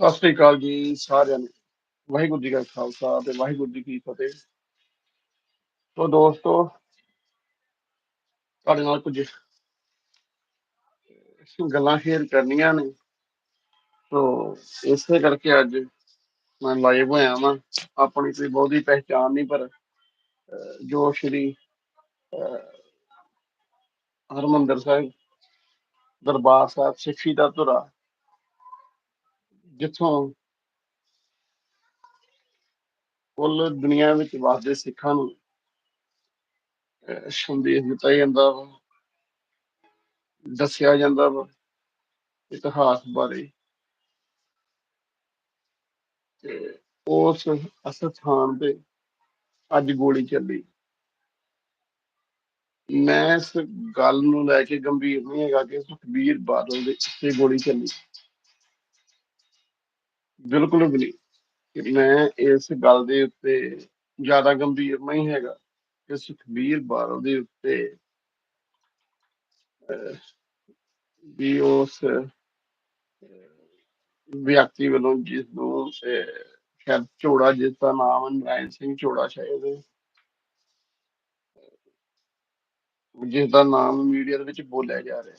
ਸਤਿ ਸ੍ਰੀ ਅਕਾਲ ਜੀ ਸਾਰਿਆਂ ਨੂੰ। ਵਾਹਿਗੁਰੂ ਜੀ ਕਾ ਖਾਲਸਾ ਤੇ ਵਾਹਿਗੁਰੂ ਜੀ ਕੀ ਫਤਿਹ। ਤੋ ਦੋਸਤੋ, ਤੁਹਾਡੇ ਨਾਲ ਕੁਝ ਗੱਲਾਂ ਸ਼ੇਅਰ ਕਰਨੀਆਂ ਨੇ। ਤੋ ਇਸੇ ਕਰਕੇ ਅੱਜ ਮੈਂ ਲਾਈਵ ਹੋਇਆ ਵਾਂ। ਆਪਣੀ ਕੋਈ ਬਹੁਤੀ ਪਹਿਚਾਨ ਨਹੀਂ, ਪਰ ਜੋ ਸ਼੍ਰੀ ਹਰਮੰਦਰ ਸਾਹਿਬ, ਦਰਬਾਰ ਸਾਹਿਬ, ਸਿੱਖੀ ਦਾ ਧੁਰਾ, ਜਿੱਥੋਂ ਕੁੱਲ ਦੁਨੀਆ ਵਿੱਚ ਵਸਦੇ ਸਿੱਖਾਂ ਨੂੰ ਸੰਦੇਸ਼ ਦਿੱਤਾ ਜਾਂਦਾ ਵਾ, ਦੱਸਿਆ ਜਾਂਦਾ ਵਾ ਇਤਿਹਾਸ ਬਾਰੇ। ਤੇ ਉਸ ਅਸਥਾਨ ਤੇ ਅੱਜ ਗੋਲੀ ਚੱਲੀ। ਮੈਂ ਇਸ ਗੱਲ ਨੂੰ ਲੈ ਕੇ ਗੰਭੀਰ ਨਹੀਂ ਹੈਗਾ ਕਿ ਸੁਖਬੀਰ ਬਾਦਲ ਦੇ ਉੱਤੇ ਗੋਲੀ ਚੱਲੀ। ਬਿਲਕੁਲ ਵੀ ਨਹੀਂ। ਕਿ ਮੈਂ ਇਸ ਗੱਲ ਦੇ ਉੱਤੇ ਜ਼ਿਆਦਾ ਗੰਭੀਰ ਨਹੀਂ ਹੈਗਾ ਕਿ ਸੁਖਬੀਰ ਬਾਦਲ ਦੇ ਉੱਤੇ ਵੀ ਉਸ ਵਿਅਕਤੀ ਵੱਲੋਂ ਜਿਸ ਨੂੰ ਸ਼ਾਇਦ ਝੋੜਾ ਜਿਸ ਦਾ ਨਾਮ ਨਾਰਾਇਣ ਸਿੰਘ ਝੋੜਾ ਸ਼ਾਇਦ। ਜਿਸ ਦਾ ਨਾਮ ਮੀਡੀਆ ਦੇ ਵਿੱਚ ਬੋਲਿਆ ਜਾ ਰਿਹਾ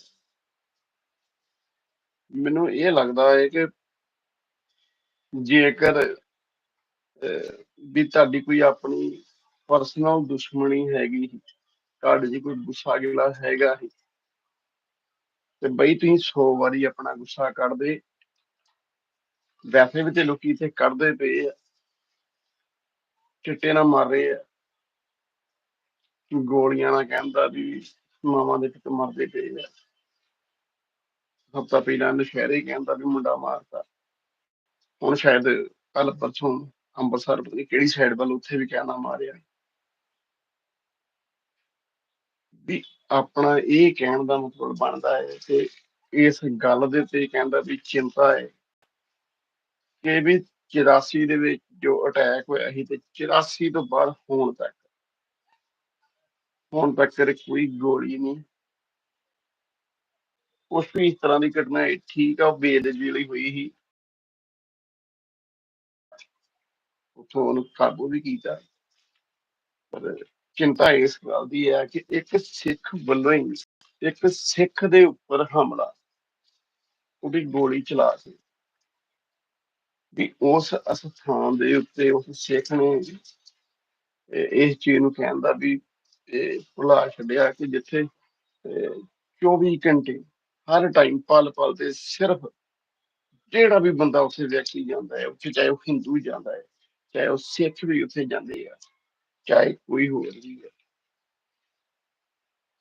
ਮੈਨੂੰ ਇਹ ਲੱਗਦਾ ਹੈ ਕਿ ਜੇਕਰ ਵੀ ਤੁਹਾਡੀ ਕੋਈ ਆਪਣੀ ਪਰਸਨਲ ਦੁਸ਼ਮਣੀ ਹੈਗੀ, ਤੁਹਾਡੇ 'ਚ ਕੋਈ ਗੁੱਸਾ ਗਿਲਾ ਹੈਗਾ ਹੀ, ਤੇ ਬਈ ਤੁਸੀਂ 100 ਵਾਰੀ ਆਪਣਾ ਗੁੱਸਾ ਕੱਢਦੇ, ਵੈਸੇ ਵੀ ਤੇ ਲੋਕੀ ਇੱਥੇ ਕੱਢਦੇ ਪਏ ਆ, ਚਿੱਟੇ ਨਾਲ ਮਾਰ ਰਹੇ ਆ। ਗੋਲੀਆਂ ਨਾਲ ਕਹਿੰਦਾ ਵੀ ਮਾਵਾਂ ਦੇ ਪਿੱਤ ਮਰਦੇ ਪਏ ਆ। ਹਫਤਾ ਪਹਿਲਾਂ ਨਸ਼ਹਿਰੇ ਕਹਿੰਦਾ ਵੀ ਮੁੰਡਾ ਮਾਰਤਾ। ਹੁਣ ਸ਼ਾਇਦ ਕੱਲ ਪਰਸੋਂ ਅੰਮ੍ਰਿਤਸਰ ਪਤਾ ਨੀ ਕਿਹੜੀ ਸਾਈਡ ਵੱਲ ਉੱਥੇ ਵੀ ਕਹਿਣਾ ਮਾਰਿਆ। ਵੀ ਆਪਣਾ ਇਹ ਕਹਿਣ ਦਾ ਮਤਲਬ ਬਣਦਾ ਹੈ ਤੇ ਇਸ ਗੱਲ ਦੇ ਤੇ ਕਹਿੰਦਾ ਵੀ ਚਿੰਤਾ ਹੈ ਕਿ ਵੀ 84 ਦੇ ਵਿੱਚ ਜੋ ਅਟੈਕ ਹੋਇਆ ਸੀ ਤੇ 84 ਤੋਂ ਬਾਅਦ ਹੁਣ ਤੱਕ ਹੁਣ ਤੱਕ ਕਦੇ ਕੋਈ ਗੋਲੀ ਨਹੀਂ। ਕੁਛ ਵੀ ਇਸ ਤਰ੍ਹਾਂ ਦੀ ਘਟਨਾ ਹੈ ਠੀਕ ਆ, ਉਹ ਬੇਦਜੀ ਲਈ ਹੋਈ ਸੀ। ਉੱਥੋਂ ਉਹਨੂੰ ਕਾਬੂ ਵੀ ਕੀਤਾ। ਪਰ ਚਿੰਤਾ ਇਸ ਗੱਲ ਦੀ ਹੈ ਕਿ ਇੱਕ ਸਿੱਖ ਵੱਲੋਂ ਹੀ, ਇੱਕ ਸਿੱਖ ਦੇ ਉੱਪਰ ਹਮਲਾ, ਉਹਦੀ ਗੋਲੀ ਚਲਾ ਕੇ ਵੀ ਉਸ ਅਸਥਾਨ ਦੇ ਉੱਤੇ ਉਸ ਸਿੱਖ ਨੇ ਇਹ- ਇਸ ਚੀਜ਼ ਨੂੰ ਕਹਿੰਦਾ ਵੀ ਇਹ ਭੁਲਾ ਛੱਡਿਆ ਕਿ ਜਿੱਥੇ 24 ਘੰਟੇ ਹਰ ਟਾਈਮ ਪਲ ਪਲ ਤੇ ਸਿਰਫ ਜਿਹੜਾ ਵੀ ਬੰਦਾ ਉੱਥੇ ਵਿਅਕਤੀ ਜਾਂਦਾ ਹੈ, ਉੱਥੇ ਚਾਹੇ ਉਹ ਹਿੰਦੂ ਜਾਂਦਾ ਹੈ, ਚਾਹੇ ਉਹ ਸਿੱਖ ਵੀ ਉੱਥੇ ਜਾਂਦੇ ਆ, ਚਾਹੇ ਕੋਈ ਹੋਰ ਵੀ ਹੈ।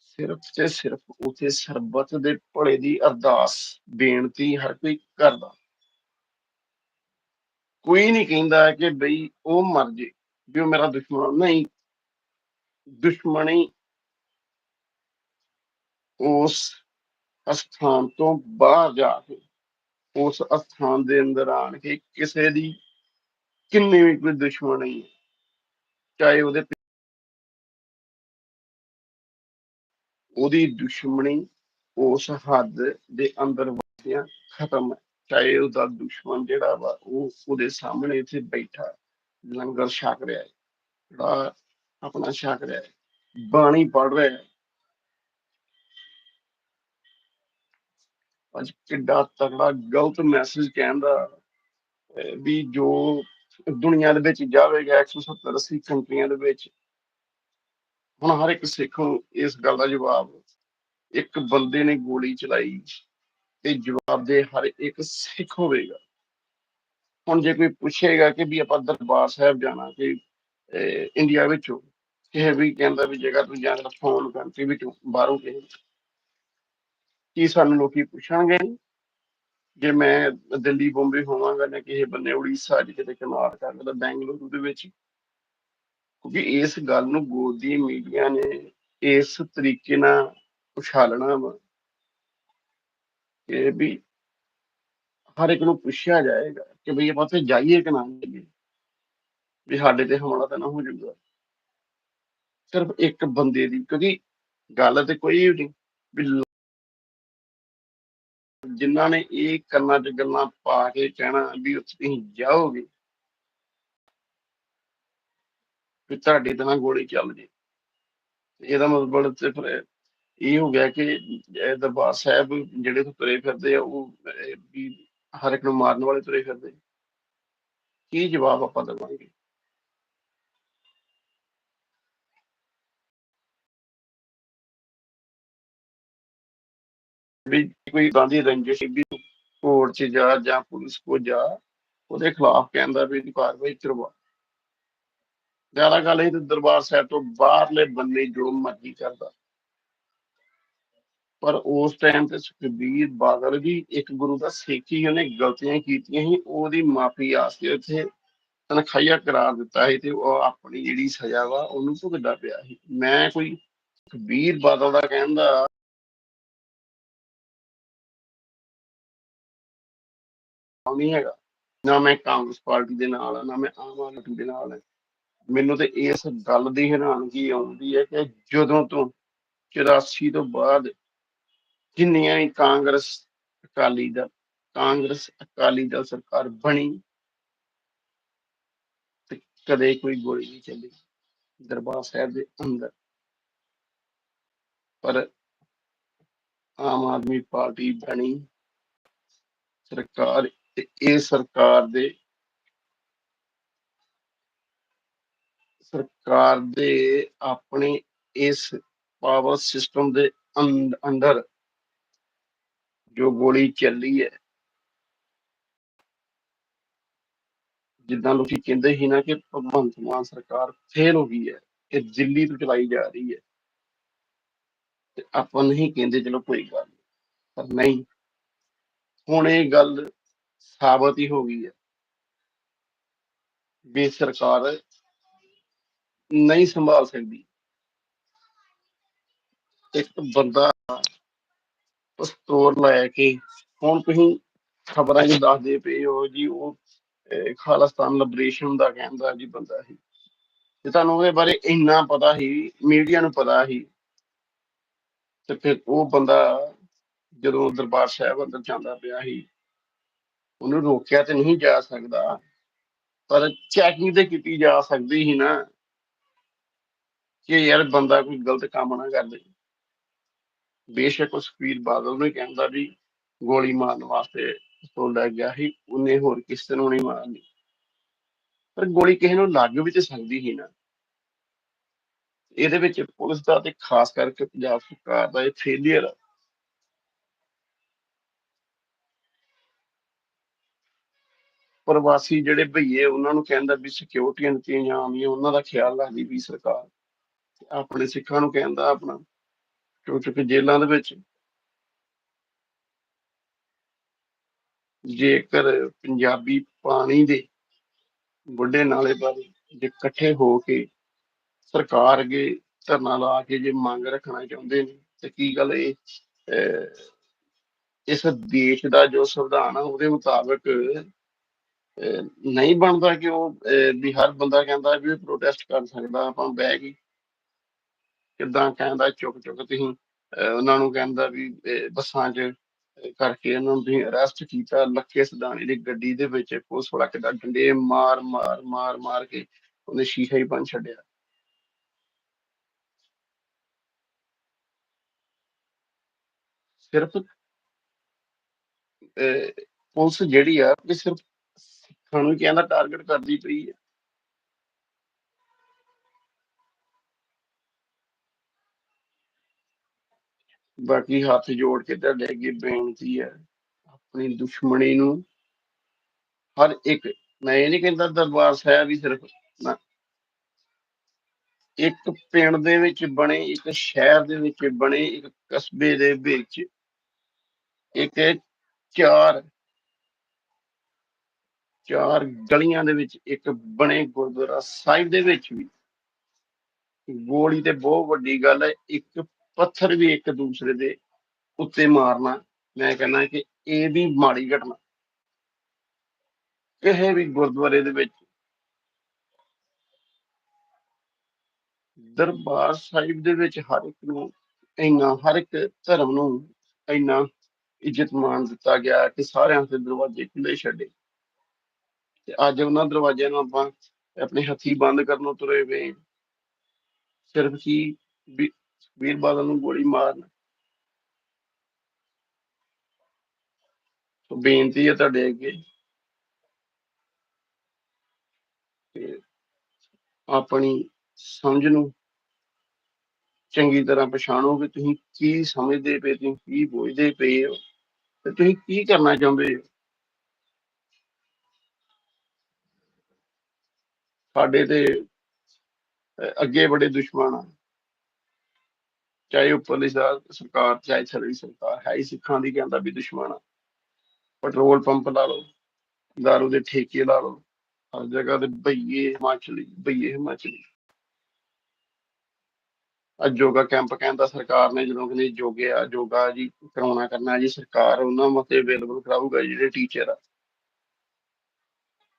ਸਿਰਫ ਤੇ ਸਿਰਫ ਉੱਥੇ ਸਰਬਤ ਦੇ ਭਲੇ ਦੀ ਅਰਦਾਸ, ਬੇਨਤੀ ਹਰ ਕੋਈ ਕਰਦਾ। ਕੋਈ ਨਹੀਂ ਕਹਿੰਦਾ ਕਿ ਬਈ ਉਹ ਮਰ ਜੇ, ਵੀ ਉਹ ਮੇਰਾ ਦੁਸ਼ਮਣ ਨਹੀਂ ਦੁਸ਼ਮਣੀ ਉਸ ਅਸਥਾਨ ਤੋਂ ਬਾਹਰ ਜਾ ਕੇ ਉਸ ਅਸਥਾਨ ਦੇ ਅੰਦਰ ਆਣ ਕੇ ਕਿਸੇ ਦੀ ਕਿੰਨੀ ਵੀ ਕੋਈ ਦੁਸ਼ਮਣੀ ਹੈ, ਚਾਹੇ ਉਹਦੇ ਉਹਦੀ ਦੁਸ਼ਮਣੀ ਉਸ ਹੱਦ ਦੇ ਅੰਦਰ ਵਸਦਿਆਂ ਖਤਮ ਹੈ ਚਾਹੇ ਉਹਦਾ ਦੁਸ਼ਮਣ ਜਿਹੜਾ ਵਾ ਉਹ ਉਹਦੇ ਸਾਹਮਣੇ ਇੱਥੇ ਬੈਠਾ ਲੰਗਰ ਛਕ ਰਿਹਾ ਹੈ। ਜਿਹੜਾ ਆਪਣਾ ਛਕ ਰਿਹਾ ਹੈ। ਬਾਣੀ ਪੜ ਰਿਹਾ ਹੈ। ਅੱਜ ਕਿੱਡਾ ਤਗੜਾ ਗਲਤ ਮੈਸੇਜ ਕਹਿੰਦਾ ਅਹ ਵੀ ਜੋ ਦੁਨੀਆ ਦੇ ਵਿੱਚ ਜਾਵੇਗਾ 170 80 ਕੰਟਰੀਆਂ ਦੇ ਵਿੱਚ, ਹੁਣ ਹਰ ਇੱਕ ਸਿੱਖ ਨੂੰ ਇਸ ਗੱਲ ਦਾ ਜਵਾਬ, ਇੱਕ ਬੰਦੇ ਨੇ ਗੋਲੀ ਚਲਾਈ ਤੇ ਜਵਾਬ ਦੇ ਹਰ ਇੱਕ ਸਿੱਖ ਹੋਵੇਗਾ। ਹੁਣ ਜੇ ਕੋਈ ਪੁੱਛੇਗਾ ਕਿ ਵੀ ਆਪਾਂ ਦਰਬਾਰ ਸਾਹਿਬ ਜਾਣਾ ਕਿ ਇੰਡੀਆ ਵਿੱਚੋਂ ਕਿਸੇ ਵੀ ਕਹਿੰਦਾ ਵੀ ਜਗ੍ਹਾ ਤੂੰ ਜਾਣਾ ਫੋਨ ਕੰਟਰੀ ਵਿੱਚੋਂ ਬਾਹਰੋਂ ਕਿਸੇ ਕੀ ਸਾਨੂੰ ਲੋਕੀ ਪੁੱਛਣਗੇ? ਜੇ ਮੈਂ ਦਿੱਲੀ ਬੰਬੇ ਹੋਵਾਂਗਾ ਜਾਂ ਕਿਸੇ ਬੰਨੇ ਉੜੀਸਾ ਚ ਕਿਤੇ ਕਰਨਾਟਕਾ ਕਿਤੇ ਬੈਂਗਲੁਰੂ ਦੇ ਵਿੱਚ, ਕਿਉਂਕਿ ਇਸ ਗੱਲ ਨੂੰ ਗੋਦੀ ਮੀਡੀਆ ਨੇ ਇਸ ਤਰੀਕੇ ਨਾਲ ਉਛਾਲਣਾ ਵਾ ਕਿ ਵੀ ਹਰ ਇੱਕ ਨੂੰ ਪੁੱਛਿਆ ਜਾਏਗਾ ਕਿ ਵੀ ਆਪਾਂ ਉੱਥੇ ਜਾਈਏ ਕਿ ਨਾ ਜਾਈਏ, ਵੀ ਸਾਡੇ ਤੇ ਹਮਲਾ ਤਾਂ ਨਾ ਹੋ ਜਾਊਗਾ। ਸਿਰਫ ਇੱਕ ਬੰਦੇ ਦੀ, ਕਿਉਂਕਿ ਗੱਲ ਤੇ ਕੋਈ ਵੀ ਨਹੀਂ, ਵੀ ਲ- ਜਿਨ੍ਹਾਂ ਨੇ ਇਹ ਕੰਨਾਂ 'ਚ ਗੱਲਾਂ ਪਾ ਕੇ ਕਹਿਣਾ ਵੀ ਉੱਥੇ ਤੁਸੀਂ ਜਾਓਗੇ, ਵੀ ਤੁਹਾਡੇ ਤੇ ਨਾ ਗੋਲੀ ਚੱਲ ਜੇ। ਇਹਦਾ ਮਤਲਬ ਤੇ ਫਿਰ ਇਹ ਹੋ ਗਿਆ ਕਿ ਦਰਬਾਰ ਸਾਹਿਬ ਜਿਹੜੇ ਤੋਂ ਤੁਰੇ ਫਿਰਦੇ ਆ, ਉਹ ਵੀ ਹਰ ਇੱਕ ਨੂੰ ਮਾਰਨ ਵਾਲੇ ਤੁਰੇ ਫਿਰਦੇ। ਕੀ ਜਵਾਬ ਆਪਾਂ ਦੇਵਾਂਗੇ? ਵੀ ਕੋਈ ਗਾਂਧੀ ਰੰਜਿਸ਼ ਵੀ ਕੋਰਟ 'ਚ ਜਾ ਜਾਂ ਪੁਲਿਸ ਕੋ ਜਾ, ਉਹਦੇ ਖਿਲਾਫ ਕਹਿੰਦਾ ਵੀ ਕਾਰਵਾਈ ਕਰਵਾ। ਜ਼ਿਆਦਾ ਗੱਲ ਇਹ ਤੇ ਦਰਬਾਰ ਸਾਹਿਬ ਤੋਂ ਬਾਹਰਲੇ ਬੰਦੇ ਜੋ ਮਰਜ਼ੀ ਕਰਦਾ। ਪਰ ਉਸ ਟਾਈਮ ਤੇ ਸੁਖਬੀਰ ਬਾਦਲ ਵੀ ਇੱਕ ਗੁਰੂ ਦਾ ਸਿੱਖ ਹੀ ਉਹਨੇ ਗਲਤੀਆਂ ਕੀਤੀਆਂ ਸੀ, ਉਹਦੀ ਮਾਫੀ ਆਸਤੇ ਉੱਥੇ ਤਨਖਾਹੀਆ ਕਰਾਰ ਦਿੱਤਾ ਸੀ ਤੇ ਉਹ ਆਪਣੀ ਜਿਹੜੀ ਸਜ਼ਾ ਵਾ ਉਹਨੂੰ ਭੁਗਤਦਾ ਪਿਆ ਸੀ। ਮੈਂ ਕੋਈ ਸੁਖਬੀਰ ਬਾਦਲ ਦਾ ਕਹਿੰਦਾ ਨਹੀਂ ਹੈਗਾ। ਨਾ ਮੈਂ ਕਾਂਗਰਸ ਪਾਰਟੀ ਦੇ ਨਾਲ ਆ, ਨਾ ਮੈਂ ਆਮ ਆਦਮੀ ਪਾਰਟੀ ਦੇ ਨਾਲ ਆ। ਮੈਨੂੰ ਤੇ ਇਸ ਗੱਲ ਦੀ ਹੈਰਾਨਗੀ ਆਉਂਦੀ ਹੈ ਕਿ ਜਦੋਂ ਤੋਂ 84 ਤੋਂ ਬਾਅਦ ਜਿੰਨੀਆਂ ਵੀ ਕਾਂਗਰਸ ਅਕਾਲੀ ਦਲ, ਕਾਂਗਰਸ ਅਕਾਲੀ ਦਲ ਸਰਕਾਰ ਬਣੀ, ਤੇ ਕਦੇ ਕੋਈ ਗੋਲੀ ਨਹੀਂ ਚੱਲੀ ਦਰਬਾਰ ਸਾਹਿਬ ਦੇ ਅੰਦਰ। ਪਰ ਆਮ ਆਦਮੀ ਪਾਰਟੀ ਬਣੀ, ਸਰਕਾਰ ਤੇ ਇਹ ਸਰਕਾਰ ਦੇ ਸਰਕਾਰ ਦੇ ਆਪਣੇ ਇਸ ਪਾਵਰ ਸਿਸਟਮ ਦੇ ਅੰਦਰ ਜੋ ਗੋਲੀ ਚੱਲੀ ਹੈ, ਜਿੱਦਾਂ ਲੋਕੀ ਕਹਿੰਦੇ ਸੀ ਨਾ ਕਿ ਭਗਵੰਤ ਮਾਨ ਸਰਕਾਰ ਫੇਲ ਹੋ ਗਈ ਹੈ, ਇਹ ਦਿੱਲੀ ਤੋਂ ਚਲਾਈ ਜਾ ਰਹੀ ਹੈ। ਤੇ ਆਪਾਂ ਨਹੀਂ ਕਹਿੰਦੇ ਚਲੋ ਕੋਈ ਗੱਲ ਪਰ ਨਹੀਂ, ਹੁਣ ਇਹ ਗੱਲ ਸਾਬਤ ਹੀ ਹੋ ਗਈ ਹੈ। ਵੀ ਸਰਕਾਰ ਨਹੀਂ ਸੰਭਾਲ ਸਕਦੀ। ਇੱਕ ਬੰਦਾ ਪਿਸਤੌਲ ਲੈ ਕੇ ਹੁਣ ਤੁਸੀਂ ਖਬਰਾਂ 'ਚ ਦੱਸਦੇ ਪਏ ਹੋ ਜੀ ਉਹ ਅਹ, ਲਿਬਰੇਸ਼ਨ ਦਾ ਕਹਿੰਦਾ ਜੀ ਬੰਦਾ ਸੀ। ਤੇ ਤੁਹਾਨੂੰ ਉਹਦੇ ਬਾਰੇ ਇੰਨਾ ਪਤਾ ਸੀ ਮੀਡੀਆ ਨੂੰ ਪਤਾ ਸੀ। ਤੇ ਫਿਰ ਉਹ ਬੰਦਾ ਜਦੋਂ ਦਰਬਾਰ ਸਾਹਿਬ ਅੰਦਰ ਜਾਂਦਾ ਪਿਆ ਸੀ ਉਹਨੂੰ ਰੋਕਿਆ ਤੇ ਨਹੀਂ ਜਾ ਸਕਦਾ। ਪਰ ਚੈਕਿੰਗ ਤੇ ਕੀਤੀ ਜਾ ਸਕਦੀ ਸੀ ਨਾ ਕਿ ਯਾਰ ਬੰਦਾ ਕੋਈ ਗਲਤ ਕੰਮ ਨਾ ਕਰ ਦੇ ਬੇਸ਼ੱਕ ਉਹ ਸੁਖਬੀਰ ਬਾਦਲ ਨੂੰ ਕਹਿੰਦਾ ਵੀ ਗੋਲੀ ਮਾਰਨ ਵਾਸਤੇ ਤੋਂ ਲੈ ਗਿਆ ਸੀ, ਉਹਨੇ ਹੋਰ ਕਿਸੇ ਨੂੰ ਨਹੀਂ ਮਾਰਨੀ। ਪਰ ਗੋਲੀ ਕਿਸੇ ਨੂੰ ਲੱਗ ਵੀ ਤੇ ਸਕਦੀ ਹੀ ਨਾ। ਇਹਦੇ ਵਿੱਚ ਪੁਲਿਸ ਦਾ ਤੇ ਖਾਸ ਕਰਕੇ ਪੰਜਾਬ ਸਰਕਾਰ ਦਾ ਇਹ ਫੇਲੀਅਰ ਪ੍ਰਵਾਸੀ ਜਿਹੜੇ ਭਈਏ, ਉਹਨਾਂ ਨੂੰ ਕਹਿੰਦਾ ਵੀ ਸਿਕਿਉਰਟੀਆਂ ਦਿੱਤੀਆਂ ਜਾਂਦੀਆਂ ਉਹਨਾਂ ਦਾ ਖਿਆਲ ਰੱਖਦੀ ਵੀ ਸਰਕਾਰ ਆਪਣੇ ਸਿੱਖਾਂ ਨੂੰ ਕਹਿੰਦਾ ਆਪਣਾ ਚੁੱਕ ਜੇਲ੍ਹਾਂ ਦੇ ਵਿੱਚ ਜੇਕਰ ਪੰਜਾਬੀ ਪਾਣੀ ਦੇ ਬੁੱਢੇ ਨਾਲੇ ਬਾਰੇ ਜੇ ਇਕੱਠੇ ਹੋ ਕੇ ਸਰਕਾਰ ਅੱਗੇ ਧਰਨਾ ਲਾ ਕੇ ਜੇ ਮੰਗ ਰੱਖਣਾ ਚਾਹੁੰਦੇ ਨੇ, ਤੇ ਕੀ ਗੱਲ ਇਹ ਇਸ ਦੇਸ਼ ਦਾ ਜੋ ਸੰਵਿਧਾਨ ਆ, ਉਹਦੇ ਮੁਤਾਬਕ ਨਹੀਂ ਬਣਦਾ ਕਿ ਉਹ ਵੀ ਹਰ ਬੰਦਾ ਕਹਿੰਦਾ ਵੀ ਪ੍ਰੋਟੈਸਟ ਕਰ ਸਕਦਾ, ਆਪਾਂ ਬਹਿ ਕੇ ਕਿੱਦਾਂ ਕਹਿੰਦਾ, ਚੁੱਕ ਚੁੱਕ ਤੁਸੀਂ ਉਹਨਾਂ ਨੂੰ ਕਹਿੰਦਾ ਵੀ ਬੱਸਾਂ 'ਚ ਕਰਕੇ ਉਹਨਾਂ ਨੂੰ ਅਰੈਸਟ ਕੀਤਾ ਲੱਖੇ ਸਦਾਨੀ ਦੀ ਗੱਡੀ ਦੇ ਵਿੱਚ, ਪੁਲਿਸ ਵਾਲਾ ਕਿੱਦਾਂ ਡੰਡੇ ਮਾਰ ਮਾਰ ਮਾਰ ਮਾਰ ਕੇ ਉਹਨੇ ਸ਼ੀਸ਼ਾ ਹੀ ਬੰਨ ਛੱਡਿਆ। ਸਿਰਫ ਪੁਲਿਸ ਜਿਹੜੀ ਆ ਕਿ ਸਿਰਫ ਸਿੱਖਾਂ ਕਹਿੰਦਾ ਟਾਰਗੇਟ ਕਰਦੀ ਪਈ ਹੈ। ਬਾਕੀ ਹੱਥ ਜੋੜ ਕੇ ਤੁਹਾਡੇ ਅੱਗੇ ਬੇਨਤੀ ਹੈ, ਆਪਣੀ ਦੁਸ਼ਮਣੀ ਨੂੰ ਹਰ ਇੱਕ, ਮੈਂ ਇਹ ਨਹੀਂ ਕਹਿੰਦਾ ਦਰਬਾਰ ਸਾਹਿਬ ਹੀ ਸਿਰਫ ਨਾ, ਇੱਕ ਪਿੰਡ ਦੇ ਵਿੱਚ ਬਣੇ, ਇੱਕ ਸ਼ਹਿਰ ਦੇ ਵਿੱਚ ਬਣੇ, ਇੱਕ ਕਸਬੇ ਦੇ ਵਿੱਚ, ਇੱਕ ਚਾਰ ਚਾਰ ਗਲੀਆਂ ਦੇ ਵਿੱਚ ਇੱਕ ਬਣੇ ਗੁਰਦੁਆਰਾ ਸਾਹਿਬ ਦੇ ਵਿੱਚ ਵੀ। ਗੋਲੀ ਤੇ ਬਹੁਤ ਵੱਡੀ ਗੱਲ ਹੈ, ਇੱਕ ਪੱਥਰ ਵੀ ਇੱਕ ਦੂਸਰੇ ਦੇ ਉੱਤੇ ਮਾਰਨਾ। ਮੈਂ ਕਹਿੰਦਾ ਕਿ ਇਹ ਵੀ ਮਾੜੀ ਘਟਨਾ। ਕਿਸੇ ਵੀ ਗੁਰਦੁਆਰੇ ਦੇ ਵਿੱਚ ਦਰਬਾਰ ਸਾਹਿਬ ਦੇ ਵਿੱਚ ਹਰ ਇੱਕ ਨੂੰ ਇੰਨਾ, ਹਰ ਇੱਕ ਧਰਮ ਨੂੰ ਇੰਨਾ ਇੱਜ਼ਤ ਮਾਨ ਦਿੱਤਾ ਗਿਆ ਕਿ ਸਾਰਿਆਂ ਦੇ ਦਰਵਾਜ਼ੇ ਖੁੱਲੇ ਛੱਡੇ। ਤੇ ਅੱਜ ਉਹਨਾਂ ਦਰਵਾਜ਼ਿਆਂ ਨੂੰ ਆਪਾਂ ਆਪਣੇ ਹੱਥੀ ਬੰਦ ਕਰਨ ਨੂੰ ਤੁਰੇ ਵੇ ਸਿਰਫ ਕੀ ਵੀ- ਵੀਰ ਬਾਦਲ ਨੂੰ ਗੋਲੀ ਮਾਰਨ। ਸੋ ਬੇਨਤੀ ਹੈ ਤੁਹਾਡੇ ਅੱਗੇ। ਕਿ ਆਪਣੀ ਸਮਝ ਨੂੰ ਚੰਗੀ ਤਰ੍ਹਾਂ ਪਛਾਣੋ ਕਿ ਤੁਸੀਂ ਕੀ ਸਮਝਦੇ ਪਏ, ਤੁਸੀਂ ਕੀ ਬੋਝਦੇ ਪਏ ਹੋ ਤੇ ਤੁਸੀਂ ਕੀ ਕਰਨਾ ਚਾਹੁੰਦੇ ਹੋ। ਸਾਡੇ ਤੇ ਅੱਗੇ ਬੜੇ ਦੁਸ਼ਮਣ ਆ। ਚਾਹੇ ਉੱਪਰਲੀ ਸਰਕਾਰ, ਚਾਹੇ ਥੱਲੜੀ ਸਰਕਾਰ, ਹੈ ਹੀ ਸਿੱਖਾਂ ਦੀ ਕਹਿੰਦਾ ਵੀ ਦੁਸ਼ਮਣ ਆ। ਪੈਟਰੋਲ ਪੰਪ ਲਾ ਲਓ, ਦਾਰੂ ਦੇ ਠੇਕੇ ਲਾ ਲਓ, ਹਰ ਜਗ੍ਹਾ ਤੇ ਬਈਏ ਹਿਮਾਚਲੀ ਬਈਏ ਹਿਮਾਚਲੀ। ਅੱਜ ਯੋਗਾ ਕੈਂਪ ਕਹਿੰਦਾ ਸਰਕਾਰ ਨੇ ਜਦੋਂ ਕਹਿੰਦੇ ਯੋਗੇ ਆ ਯੋਗਾ ਜੀ, ਕਰਾਉਣਾ ਕਰਨਾ ਜੀ, ਸਰਕਾਰ ਉਹਨਾਂ ਮਤੇ ਅਵੇਲੇਬਲ ਕਰਾਊਗਾ ਜਿਹੜੇ ਟੀਚਰ ਆ।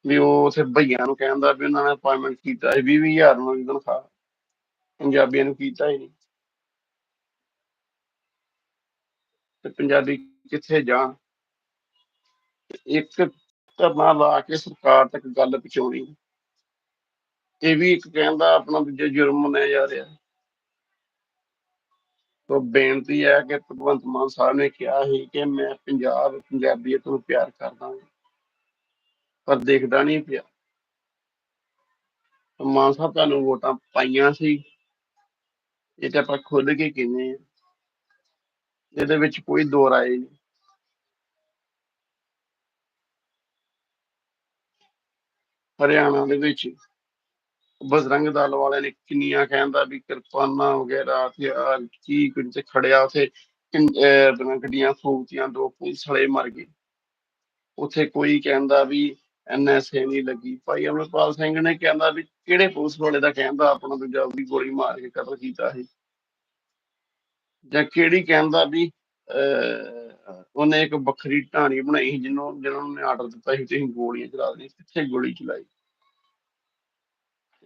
ਵੀ ਉਹ ਉਥੇ ਬਈਆਂ ਨੂੰ ਕਹਿੰਦਾ ਵੀ ਉਹਨਾਂ ਨੇ ਅਪਾਇੰਟਮੈਂਟ ਕੀਤਾ ਸੀ 20 ਨੂੰ ਇੱਕ ਤਨਖਾਹ ਪੰਜਾਬੀਆਂ ਨੂੰ ਕੀਤਾ ਹੀ ਨਹੀਂ। ਤੇ ਪੰਜਾਬੀ ਕਿੱਥੇ ਜਾਣ? ਇੱਕ ਧਰਨਾ ਲਾ ਕੇ ਸਰਕਾਰ ਤੱਕ ਗੱਲ ਪਹੁੰਚਾਉਣੀ। ਇਹ ਵੀ ਇੱਕ ਕਹਿੰਦਾ ਆਪਣਾ ਦੂਜਾ ਜੁਰਮ ਮੰਨਿਆ ਜਾ ਰਿਹਾ। ਤੋ ਬੇਨਤੀ ਹੈ ਕਿ ਭਗਵੰਤ ਮਾਨ ਸਾਹਿਬ ਨੇ ਕਿਹਾ ਸੀ ਕਿ ਮੈਂ ਪੰਜਾਬ, ਪੰਜਾਬੀਅਤ ਨੂੰ ਪਿਆਰ ਕਰਦਾ ਹਾਂ। ਪਰ ਦੇਖਦਾ ਨਹੀਂ ਪਿਆ। ਮਾਨ ਸਾਹਿਬ ਤੁਹਾਨੂੰ ਵੋਟਾਂ ਪਾਈਆਂ ਸੀ। ਇਹ ਤਾਂ ਆਪਾਂ ਖੁੱਲ ਕੇ ਕਹਿੰਦੇ ਆ ਇਹਦੇ ਵਿੱਚ ਕੋਈ ਦੋ ਰਾਏ ਨਹੀਂ। ਹਰਿਆਣਾ ਦੇ ਵਿੱਚ ਬਜਰੰਗ ਦਲ ਵਾਲਿਆਂ ਨੇ ਕਿੰਨੀਆਂ ਕਹਿੰਦਾ ਵੀ ਕਿਰਪਾਨਾਂ ਵਗੈਰਾ ਹਥਿਆਰ ਕੀ ਕੁਝ ਖੜਿਆ ਉਥੇ। ਗੱਡੀਆਂ ਫੂਕਤੀਆਂ, ਦੋ ਪੁਲਿਸ ਵਾਲੇ ਮਰ ਗਏ। ਉਥੇ ਕੋਈ ਕਹਿੰਦਾ ਵੀ ਐਨਐਸਏ ਨਹੀਂ ਲੱਗੀ। ਭਾਈ ਅਮਰਪਾਲ ਸਿੰਘ ਨੇ ਕਹਿੰਦਾ ਵੀ ਕਿਹੜੇ ਪੁਲਿਸ ਵਾਲੇ ਦਾ ਕਹਿੰਦਾ ਆਪਣਾ ਦੂਜਾ ਵੀ ਗੋਲੀ ਮਾਰ ਕੇ ਕਤਲ ਕੀਤਾ ਸੀ। ਜਾਂ ਕਿਹੜੀ ਕਹਿੰਦਾ ਵੀ ਉਹਨੇ ਇੱਕ ਵੱਖਰੀ ਢਾਣੀ ਬਣਾਈ ਸੀ ਜਿਹਨੂੰ, ਜਿਹਨਾਂ ਨੇ ਆਰਡਰ ਦਿੱਤਾ ਸੀ ਤੁਸੀਂ ਗੋਲੀਆਂ ਚਲਾ ਦੇਣੀ ਕਿੱਥੇ ਗੋਲੀ ਚਲਾਈ।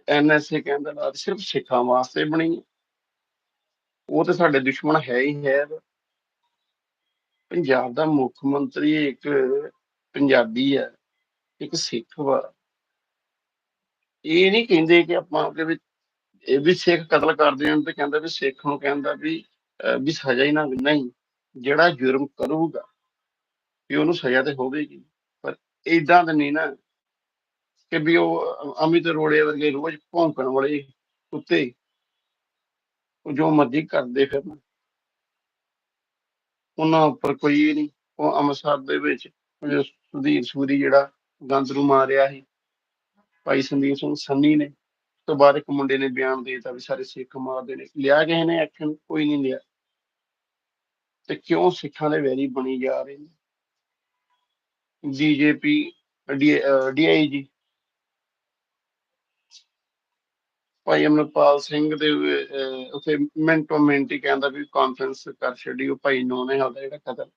ਐਨਐਸਏ ਕਹਿੰਦਾ ਨਾ, ਸਿਰਫ ਸਿੱਖਾਂ ਵਾਸਤੇ ਬਣੀ ਉਹ ਤੇ ਸਾਡੇ ਦੁਸ਼ਮਣ ਹੈ ਹੀ ਹੈ। ਪੰਜਾਬ ਦਾ ਮੁੱਖ ਮੰਤਰੀ ਇੱਕ ਪੰਜਾਬੀ ਹੈ। ਇੱਕ ਸਿੱਖ ਵਾ। ਇਹ ਨਹੀਂ ਕਹਿੰਦੇ ਕਿ ਆਪਾਂ ਉਹਦੇ ਵਿੱਚ, ਇਹ ਵੀ ਸਿੱਖ ਕਤਲ ਕਰਦੇ ਹਨ ਤੇ ਕਹਿੰਦਾ ਵੀ ਸਿੱਖ ਨੂੰ ਕਹਿੰਦਾ ਵੀ ਵੀ ਸਜ਼ਾ ਹੀ ਨਾ ਨਹੀਂ, ਜਿਹੜਾ ਜੁਰਮ ਕਰੂਗਾ, ਵੀ ਉਹਨੂੰ ਸਜ਼ਾ ਤੇ ਹੋਵੇਗੀ। ਪਰ ਇਦਾਂ ਤਾਂ ਨਹੀਂ ਨਾ ਕਿ ਵੀ ਉਹ ਅਮਿਤ ਰੋੜੇ ਵਰਗੇ ਰੋਜ਼ ਭੌਂਕਣ ਵਾਲੇ ਕੁੱਤੇ ਜੋ ਮਰਜ਼ੀ ਕਰਦੇ ਫਿਰਨ। ਉਹਨਾਂ ਉੱਪਰ ਕੋਈ ਇਹ ਨਹੀਂ, ਉਹ ਅੰਮ੍ਰਿਤਸਰ ਦੇ ਵਿੱਚ, ਸੁਧੀਰ ਸੂਰੀ ਜਿਹੜਾ ਗੰਦ ਨੂੰ ਮਾਰਿਆ ਸੀ। ਭਾਈ ਸੰਦੀਪ ਸਿੰਘ ਸੰਨੀ ਨੇ ਤੋਂ ਬਾਅਦ ਇੱਕ ਮੁੰਡੇ ਨੇ ਬਿਆਨ ਦੇ ਵੀ ਸਾਰੇ ਸਿੱਖ ਮਾਰਦੇ ਨੇ। ਲਿਆ ਕਿਸੇ ਨੇ ਐਕਸ਼ਨ ਕੋਈ ਨਹੀਂ ਲਿਆ। ਤੇ ਕਿਉਂ ਸਿੱਖਾਂ ਦੇ ਵੈਰੀ ਬਣੀ ਜਾ ਰਹੇ ਨੇ ਬੀਜੇਪੀ ਡੀਆਈਜੀ ਭਾਈ ਅਮਰਪਾਲ ਸਿੰਘ ਦੇ ਅਹ, ਉੱਥੇ ਮਿੰਟੋ ਮਿੰਟ ਹੀ ਕਹਿੰਦਾ ਵੀ ਕਾਨਫਰੰਸ ਕਰ ਛੱਡੀ ਉਹ ਭਾਈ ਨੂੰ ਨੇ ਹਾਲ ਜਿਹੜਾ ਕਤਲ।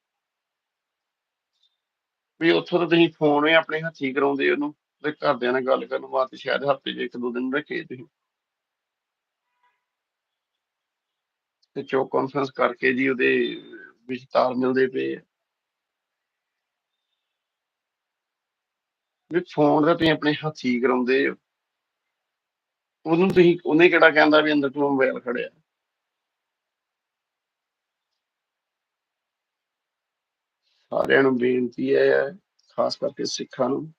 ਵੀ ਉੱਥੋਂ ਤਾਂ ਤੁਸੀਂ ਫੋਨ ਹੀ ਆਪਣੇ ਹੱਥੀ ਕਰਾਉਂਦੇ ਉਹਨੂੰ, ਤੇ ਘਰਦਿਆਂ ਨਾਲ ਗੱਲ ਕਰਨ ਵਾਸਤੇ ਸ਼ਾਇਦ ਹਫ਼ਤੇ 'ਚ ਇੱਕ ਦੋ ਦਿਨ ਰੱਖੇ ਤੁਸੀਂ। ਤੇ ਚੋ ਕਾਨਫਰੰਸ ਕਰਕੇ ਜੀ ਉਹਦੇ ਵਿਚਾਰ ਮਿਲਦੇ ਪਏ ਵੀ ਫੋਨ ਦਾ ਤੁਸੀਂ ਆਪਣੇ ਹੱਥੀ ਕਰਾਉਂਦੇ ਹੋ। ਉਹਨੂੰ ਤੁਸੀਂ, ਉਹਨੇ ਕਿਹੜਾ ਕਹਿੰਦਾ ਵੀ ਅੰਦਰ ਤੂੰ ਮੋਬਾਈਲ ਖੜਿਆ? ਸਾਰਿਆਂ ਨੂੰ ਬੇਨਤੀ ਹੈ, ਖਾਸ ਕਰਕੇ ਸਿੱਖਾਂ ਨੂੰ।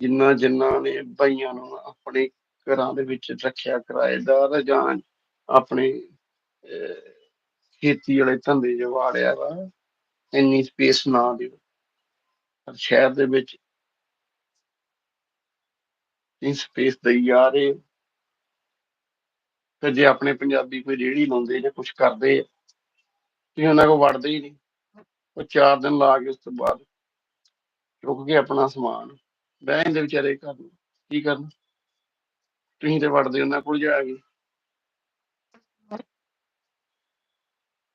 ਜਿੰਨਾ ਜਿੰਨਾ ਨੇ ਭਾਈਆਂ ਨੂੰ ਆਪਣੇ ਘਰਾਂ ਦੇ ਵਿੱਚ ਰੱਖਿਆ ਕਿਰਾਏਦਾਰ ਜਾਂ ਆਪਣੇ ਖੇਤੀ ਵਾਲੇ ਧੰਦੇ 'ਚ ਵਾੜਿਆ ਵਾ, ਇੰਨੀ ਸਪੇਸ ਨਾ ਦਿਓ। ਪਰ ਸ਼ਹਿਰ ਦੇ ਵਿੱਚ ਇਹ ਸਪੇਸ ਦਈ ਜਾ ਰਹੇ। ਤੇ ਜੇ ਆਪਣੇ ਪੰਜਾਬੀ ਕੋਈ ਰੇੜੀ ਲਾਉਂਦੇ ਜਾਂ ਕੁਝ ਕਰਦੇ ਆ ਤੁਸੀਂ ਉਹਨਾਂ ਕੋਲ ਵੜਦੇ ਹੀ ਨਹੀਂ। ਉਹ ਚਾਰ ਦਿਨ ਲਾ ਕੇ ਉਸ ਤੋਂ ਬਾਅਦ ਚੁੱਕ ਕੇ ਆਪਣਾ ਸਮਾਨ। ਬਹਿ ਜਾਂਦੇ ਵਿਚਾਰੇ ਘਰ ਕੀ ਕਰਨ? ਤੁਸੀਂ ਤੇ ਵੜਦੇ ਉਹਨਾਂ ਕੋਲ ਜਾ ਕੇ।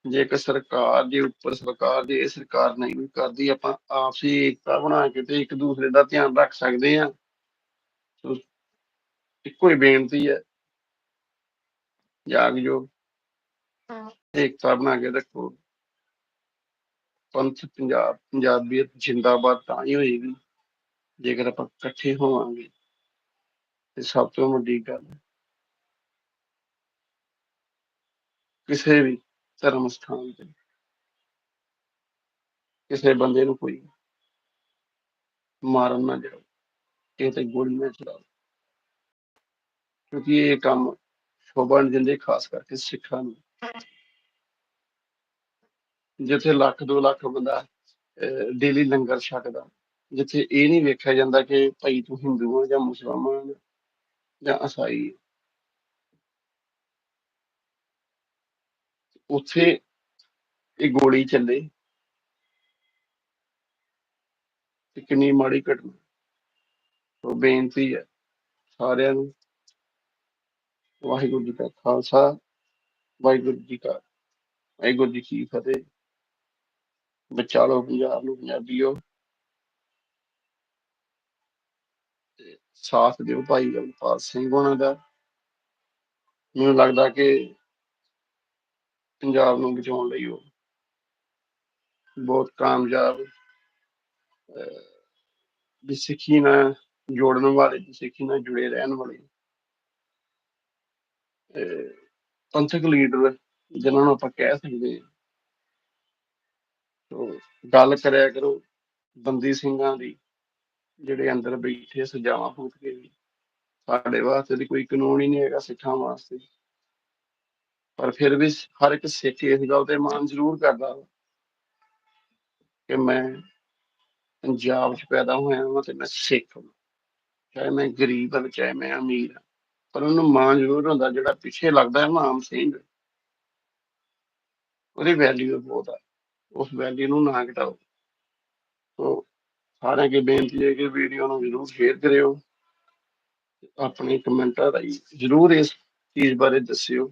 ਜੇ ਇੱਕ ਸਰਕਾਰ ਜੇ ਉੱਪਰ ਸਰਕਾਰ ਜੇ ਇਹ ਸਰਕਾਰ ਨਹੀਂ ਵੀ ਕਰਦੀ, ਆਪਾਂ ਆਪਸੀ ਏਕਤਾ ਬਣਾ ਕੇ ਤੇ ਇੱਕ ਦੂਸਰੇ ਦਾ ਧਿਆਨ ਰੱਖ ਸਕਦੇ ਆ ਇੱਕੋ ਹੀ ਬੇਨਤੀ ਹੈ। ਜਾਗ ਜੋ। ਏਕਤਾ ਬਣਾ ਕੇ ਰੱਖੋ। ਪੰਥ ਪੰਜਾਬ ਪੰਜਾਬੀਅਤ ਜਿੰਦਾਬਾਦ ਤਾਂ ਹੀ ਹੋਏਗੀ, ਜੇਕਰ ਆਪਾਂ ਇਕੱਠੇ ਹੋਵਾਂਗੇ। ਤੇ ਸਭ ਤੋਂ ਵੱਡੀ ਗੱਲ, ਕਿਸੇ ਵੀ ਧਰਮ ਸਥਾਨ ਤੇ ਕਿਸੇ ਬੰਦੇ ਨੂੰ ਕੋਈ ਮਾਰਨ ਨਾ ਜਾਓ ਇਹ ਤੇ ਗੋਲੀ ਨਾ ਚਲਾਓ ਕਿਉਂਕਿ ਇਹ ਕੰਮ ਸ਼ੋਭਾ ਨਹੀਂ ਦਿੰਦੇ, ਖਾਸ ਕਰਕੇ ਸਿੱਖਾਂ ਨੂੰ। ਜਿੱਥੇ ਲੱਖ, ਦੋ ਲੱਖ ਬੰਦਾ ਡੇਲੀ ਲੰਗਰ ਛਕਦਾ, ਜਿੱਥੇ ਇਹ ਨਹੀਂ ਵੇਖਿਆ ਜਾਂਦਾ ਕਿ ਭਾਈ ਤੂੰ ਹਿੰਦੂ ਆ ਜਾਂ ਮੁਸਲਮਾਨ ਜਾਂ ਈਸਾਈ ਉੱਥੇ ਇਹ ਗੋਲੀ ਚੱਲੇ। ਤੇ ਕਿੰਨੀ ਮਾੜੀ ਘਟਨਾ। ਉਹ ਬੇਨਤੀ ਹੈ ਸਾਰਿਆਂ ਨੂੰ। ਵਾਹਿਗੁਰੂ ਜੀ ਕਾ ਖਾਲਸਾ। ਵਾਹਿਗੁਰੂ ਜੀ ਕਾ ਵਾਹਿਗੁਰੂ ਜੀ ਕੀ ਫਤਿਹ। ਬਚਾ ਲਓ ਪੰਜਾਬ ਨੂੰ ਪੰਜਾਬੀਓ ਸਾਥ ਦਿਓ ਭਾਈ ਅਮਰਪਾਲ ਸਿੰਘ ਹੋਣਾ ਦਾ। ਮੈਨੂੰ ਲੱਗਦਾ ਕਿ ਪੰਜਾਬ ਨੂੰ ਬਚਾਉਣ ਲਈ ਉਹ ਬਹੁਤ ਕਾਮਯਾਬ ਅਹ, ਵੀ ਸਿੱਖੀ ਨਾਲ ਜੋੜਨ ਵਾਲੇ ਸਿੱਖੀ ਨਾਲ ਜੁੜੇ ਰਹਿਣ ਵਾਲੇ। ਅਹ, ਪੰਥਕ ਲੀਡਰ ਜਿਨ੍ਹਾਂ ਨੂੰ ਆਪਾਂ ਕਹਿ ਸਕਦੇ ਹਾਂ। ਤੋ ਗੱਲ ਕਰਿਆ ਕਰੋ ਬੰਦੀ ਸਿੰਘਾਂ ਦੀ, ਜਿਹੜੇ ਅੰਦਰ ਬੈਠੇ ਸਜ਼ਾਵਾਂ ਭੁਗਤ ਕੇ ਵੀ। ਸਾਡੇ ਵਾਸਤੇ ਤਾਂ ਕੋਈ ਕਾਨੂੰਨ ਹੀ ਨਹੀਂ ਹੈਗਾ ਸਿੱਖਾਂ ਵਾਸਤੇ। ਪਰ ਫਿਰ ਵੀ ਹਰ ਇੱਕ ਸਿੱਖ ਇਸ ਗੱਲ ਤੇ ਮਾਣ ਜ਼ਰੂਰ ਕਰਦਾ ਵਾ ਕਿ ਮੈਂ ਪੰਜਾਬ 'ਚ ਪੈਦਾ ਹੋਇਆ ਹਾਂ ਤੇ ਮੈਂ ਸਿੱਖ ਹਾਂ ਚਾਹੇ ਮੈਂ ਗਰੀਬ ਹਾਂ, ਚਾਹੇ ਮੈਂ ਅਮੀਰ ਹਾਂ। ਪਰ ਉਹਨੂੰ ਮਾਣ ਜ਼ਰੂਰ ਹੁੰਦਾ, ਜਿਹੜਾ ਪਿੱਛੇ ਲੱਗਦਾ ਹੈ ਨਾਮ ਸਿੰਘ ਉਹਦੀ ਵੈਲਿਊ ਬਹੁਤ ਆ। ਉਸ ਵੈਲਿਊ ਨੂੰ ਨਾ ਘਟਾਓ। ਸੋ ਸਾਰਿਆਂ ਅੱਗੇ ਬੇਨਤੀ ਹੈ ਕਿ ਵੀਡੀਓ ਨੂੰ ਜ਼ਰੂਰ ਸ਼ੇਅਰ ਕਰਿਓ। ਆਪਣੇ ਕਮੈਂਟਾਂ ਰਾਹੀਂ ਜ਼ਰੂਰ ਇਸ ਚੀਜ਼ ਬਾਰੇ ਦੱਸਿਓ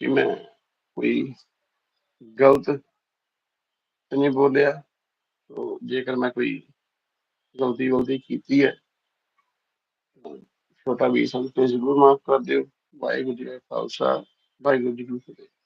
ਕਿ ਮੈਂ ਕੋਈ ਗਲਤ ਨਹੀਂ ਬੋਲਿਆ। ਸੋ ਜੇਕਰ ਮੈਂ ਕੋਈ ਗਲਤੀ ਗਲਤੀ ਕੀਤੀ ਹੈ ਛੋਟਾ ਵੀ ਸਾਨੂੰ ਤੇ ਜ਼ਰੂਰ ਮਾਫ ਕਰ ਦਿਓ। ਵਾਹਿਗੁਰੂ ਜੀ ਕਾ ਖਾਲਸਾ, ਵਾਹਿਗੁਰੂ ਜੀ ਕੀ ਫਤਿਹ।